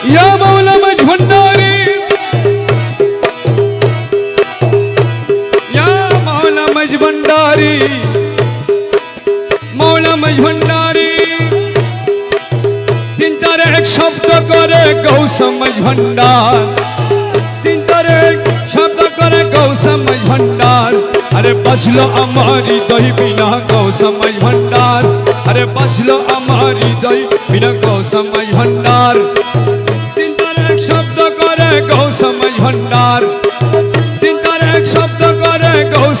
या मौला मज भंडारी या मौला मज भंडारी মৌলা মজ ভণ্ডারি তিন তারে এক শব্দ করে গৌ সমজ ভণ্ডার তিন তারে এক শব্দ করে গৌ সমজ ভণ্ডার আরে বাঁচলো আমার হৃদয় বিনা গৌ সমজ ভণ্ডার আরে বাঁচলো আমার হৃদয় বিনা গৌ সমজ ভণ্ডার করে গৌ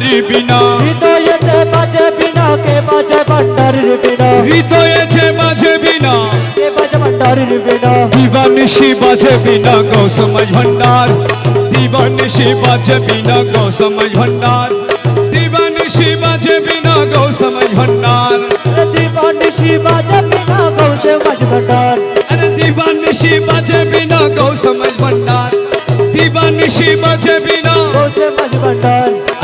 বাজাই ভণ্ডারি বিনা হৃদয়তে বাজে বিনা কে বাজে ভান্ডারির বিনা হৃদয়ে যে বাজে বিনা কে বাজে ভান্ডারির বিনা দিবানিশি বাজে বিনা গৌ সমজ ভণ্ডার দিবানিশি বাজে বিনা গৌ সমজ ভণ্ডার দিবানিশি বাজে বিনা গৌ সমজ ভণ্ডার আরে দিবানিশি বাজে বিনা ঘোষ মজমন্ডার अरे दीवानिशी बाजे बिना गौ समझ भंडार दीवानिशी बाजे बिना ঘোষ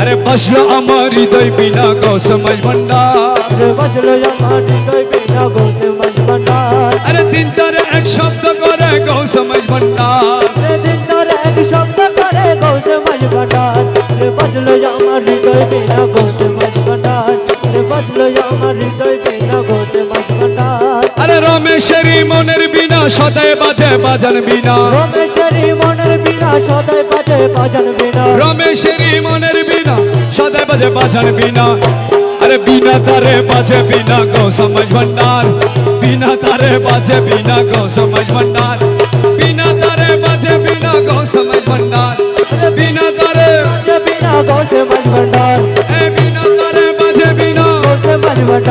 আরে বাজলো আমার হৃদয় বিনা গৌস মজমন্ডার বাজলো আমার হৃদয় বিনা গৌস মজমন্ডার আরে দিন তারে এক শব্দ করে গৌস মজমন্ডার দিন তারে এক শব্দ করে গৌস মজমন্ডার বাজলো আমার হৃদয় বিনা গৌস মজমন্ডার বাজলো আমার হৃদয় বিনা গৌস মজমন্ডার আরে রমেশের মনের বিনা সদায় বাজে বাজান বিনা রমেশের মনের বিনা সদায় বাজে বাজান বিনা রমেশের মনের બજે પાછળ બીના અરે બીના તારે પાછે બીના કહો સમજ ભંડાર. બીના તારે પાછે બીના કહો સમજ ભંડાર. બીના તારે પાછે બીના કહો સમજ ભંડાર.